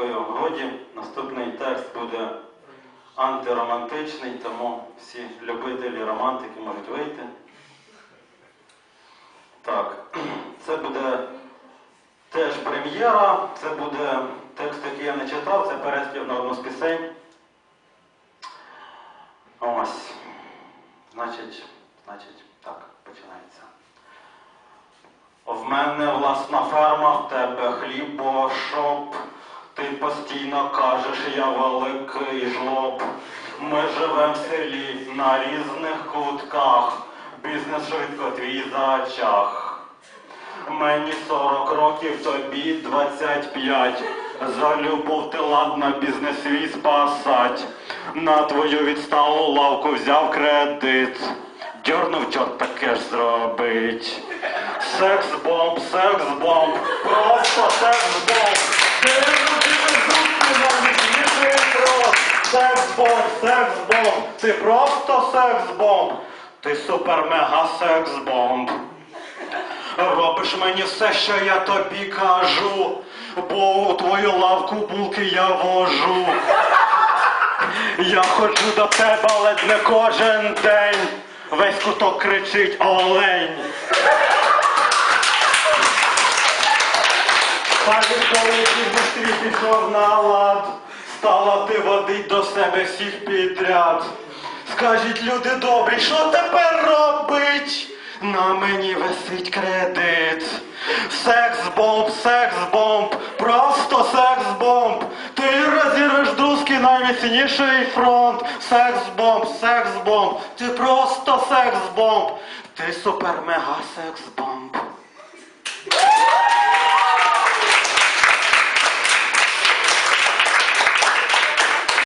романтикою. Годі, наступний текст буде антиромантичний, тому всі любителі романтики можуть вийти. Так, це буде теж прем'єра, це буде текст, який я не читав, це переспів на одну з пісень. Ось. Значить, значить, так, починається. В мене власна ферма, в тебе хлібошоп. Ти постійно кажеш, я великий жлоб. Ми живем в селі на різних кутках. Бізнес швидко твій зачах. Мені 40 років, тобі 25. За любов ти ладна бізнес свій спасать. На твою відсталу лавку взяв кредит. Дьорнув чорт таке ж зробить. Секс-бомб, секс-бомб, просто секс-бомб. Ти Секс-бомб, секс-бомб, ти просто секс-бомб. Ти супер-мега секс-бомб. Робиш мені все, що я тобі кажу, бо у твою лавку булки я вожу. Я ходжу до тебе ледь не кожен день. Весь куток кричить олень. Кажеш, коли пішов на лад, стала ти водить до себе всіх підряд. Скажіть, люди добрі, що тепер робить? На мені висить кредит. Секс-бомб, секс-бомб, просто секс-бомб. Ти розірвеш друзки найміцніший фронт. Секс-бомб, секс-бомб, ти просто секс-бомб. Ти супер-мега секс-бомб.